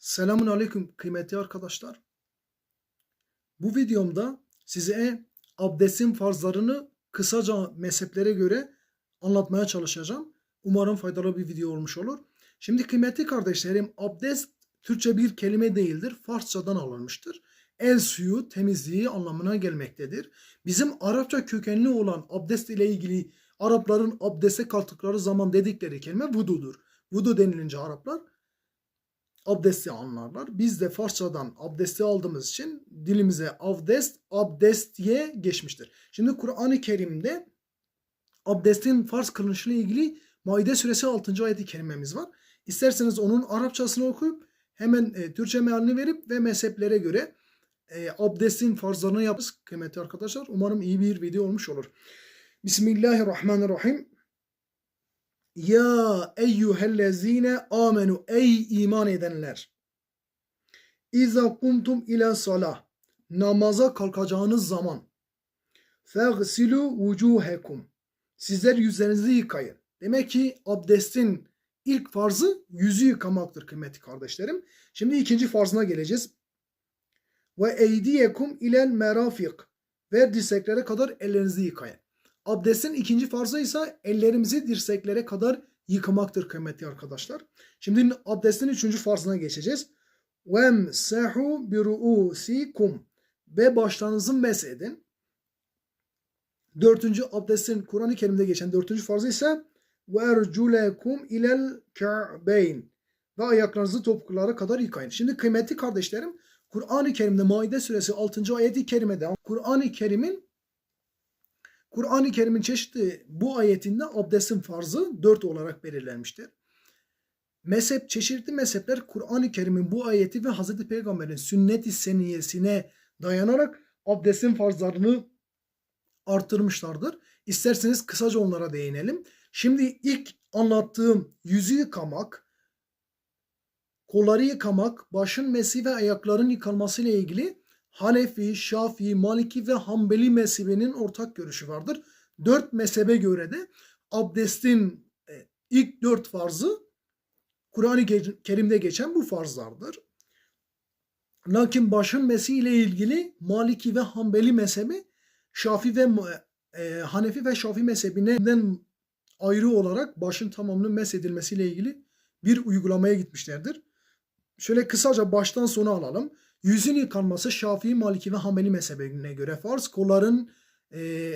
Selamun Aleyküm kıymetli arkadaşlar. Bu videomda size abdestin farzlarını kısaca mezheplere göre anlatmaya çalışacağım. Umarım faydalı bir video olmuş olur. Şimdi kıymetli kardeşlerim abdest Türkçe bir kelime değildir. Farsçadan alınmıştır. El suyu temizliği anlamına gelmektedir. Bizim Arapça kökenli olan abdest ile ilgili Arapların abdeste kalktıkları zaman dedikleri kelime vududur. Vudu denilince Araplar abdesti anlarlar. Biz de Farsçadan abdesti aldığımız için dilimize abdest, abdest diye geçmiştir. Şimdi Kur'an-ı Kerim'de abdestin farz kılınışıyla ilgili Maide suresi 6. ayeti kerimemiz var. İsterseniz onun Arapçasını okuyup hemen e, Türkçe mealini verip ve mezheplere göre e, abdestin farzlarını yaparız kıymetli arkadaşlar. Umarım iyi bir video olmuş olur. Bismillahirrahmanirrahim. Ya eyyühellezine amenu ey iman edenler. İza kumtum ila salah. Namaza kalkacağınız zaman. Fegsilu vucuhekum. Sizler yüzlerinizi yıkayın. Demek ki abdestin ilk farzı yüzü yıkamaktır kıymetli kardeşlerim. Şimdi ikinci farzına geleceğiz. Ve eydiyekum ilel merafik. Ve dirseklere kadar ellerinizi yıkayın. Abdestin ikinci farzı ise ellerimizi dirseklere kadar yıkamaktır kıymetli arkadaşlar. Şimdi abdestin üçüncü farzına geçeceğiz. Vemsehu biruusikum ve başlarınızı mesedin. Dördüncü abdestin Kur'an-ı Kerim'de geçen dördüncü farzı ise verculekum ilel ka'beyn ve ayaklarınızı topuklara kadar yıkayın. Şimdi kıymetli kardeşlerim Kur'an-ı Kerim'de Maide suresi 6. ayeti kerimede Kur'an-ı Kerim'in Kur'an-ı Kerim'in çeşitli bu ayetinde abdestin farzı dört olarak belirlenmiştir. Mezhep, çeşitli mezhepler Kur'an-ı Kerim'in bu ayeti ve Hz. Peygamber'in sünnet-i seniyesine dayanarak abdestin farzlarını arttırmışlardır. İsterseniz kısaca onlara değinelim. Şimdi ilk anlattığım yüzü yıkamak, kolları yıkamak, başın mesi ve ayakların yıkanması ile ilgili Hanefi, Şafii, Maliki ve Hanbeli mezhebinin ortak görüşü vardır. Dört mezhebe göre de abdestin e, ilk dört farzı Kur'an-ı Kerim'de geçen bu farzlardır. Lakin başın mesi ile ilgili Maliki ve Hanbeli mezhebi Şafi ve e, Hanefi ve Şafi mezhebinden ayrı olarak başın tamamının mesedilmesiyle ilgili bir uygulamaya gitmişlerdir. Şöyle kısaca baştan sona alalım. Yüzün yıkanması Şafii, Maliki ve Hanbeli mezhebine göre farz. Kolların e,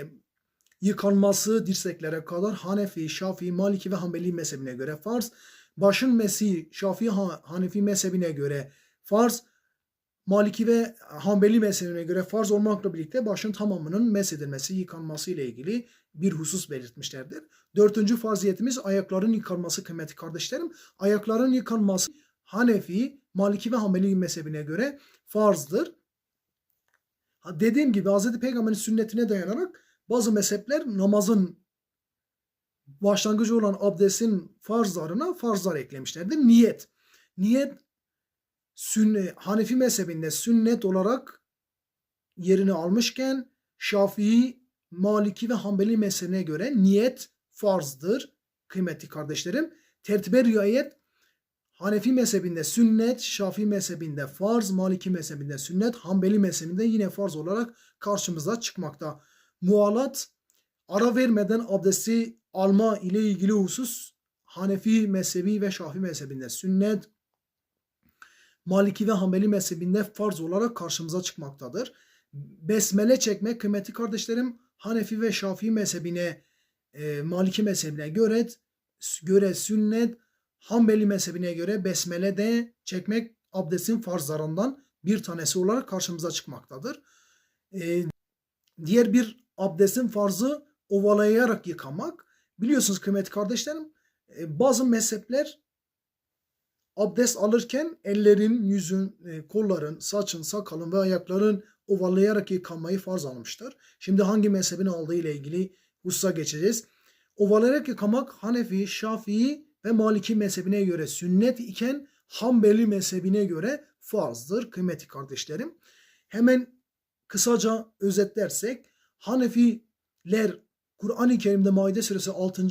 yıkanması dirseklere kadar Hanefi, Şafii, Maliki ve Hanbeli mezhebine göre farz. Başın mesi Şafii, Hanefi mezhebine göre farz. Maliki ve Hanbeli mezhebine göre farz olmakla birlikte başın tamamının mesedilmesi, yıkanması ile ilgili bir husus belirtmişlerdir. Dördüncü farziyetimiz ayakların yıkanması kıymetli kardeşlerim. Ayakların yıkanması Hanefi, Maliki ve Hanbeli mezhebine göre farzdır. Dediğim gibi Hz. Peygamber'in sünnetine dayanarak bazı mezhepler namazın başlangıcı olan abdestin farzlarına farzlar eklemişlerdir. Niyet. Niyet sünnet, Hanefi mezhebinde sünnet olarak yerini almışken Şafii, Maliki ve Hanbeli mezhebine göre niyet farzdır. Kıymetli kardeşlerim. Tertibe riayet Hanefi mezhebinde sünnet, Şafii mezhebinde farz, Maliki mezhebinde sünnet, Hanbeli mezhebinde yine farz olarak karşımıza çıkmakta. Mualat ara vermeden abdesti alma ile ilgili husus Hanefi mezhebi ve Şafii mezhebinde sünnet, Maliki ve Hanbeli mezhebinde farz olarak karşımıza çıkmaktadır. Besmele çekmek kıymetli kardeşlerim Hanefi ve Şafii mezhebine, e, Maliki mezhebine göre göre sünnet, Hanbeli mezhebine göre besmele de çekmek abdestin farzlarından bir tanesi olarak karşımıza çıkmaktadır. Ee, diğer bir abdestin farzı ovalayarak yıkamak. Biliyorsunuz kıymetli kardeşlerim e, bazı mezhepler abdest alırken ellerin, yüzün, e, kolların, saçın, sakalın ve ayakların ovalayarak yıkanmayı farz almıştır. Şimdi hangi mezhebin aldığı ile ilgili hususa geçeceğiz. Ovalayarak yıkamak Hanefi, Şafii ve Maliki mezhebine göre sünnet iken Hanbeli mezhebine göre farzdır kıymetli kardeşlerim. Hemen kısaca özetlersek Hanefiler Kur'an-ı Kerim'de Maide suresi 6.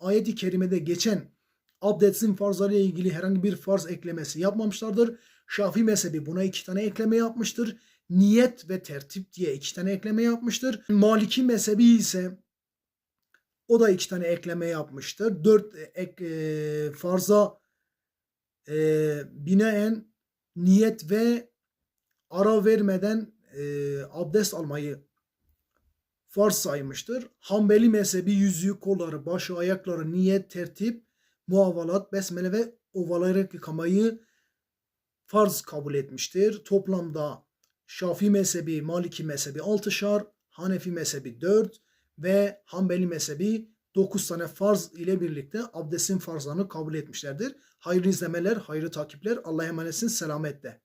ayet-i kerimede geçen abdestin farzları ile ilgili herhangi bir farz eklemesi yapmamışlardır. Şafii mezhebi buna iki tane ekleme yapmıştır. Niyet ve tertip diye iki tane ekleme yapmıştır. Maliki mezhebi ise o da iki tane ekleme yapmıştır. Dört ek, e, farza e, binaen niyet ve ara vermeden e, abdest almayı farz saymıştır. Hanbeli mezhebi yüzüğü, kolları, başı, ayakları, niyet, tertip, muavalat, besmele ve ovalayarak yıkamayı farz kabul etmiştir. Toplamda Şafii mezhebi, Maliki mezhebi 6'şar, Hanefi mezhebi 4 ve Hanbeli mezhebi 9 tane farz ile birlikte abdestin farzlarını kabul etmişlerdir. Hayırlı izlemeler, hayırlı takipler. Allah'a emanetsin, selametle.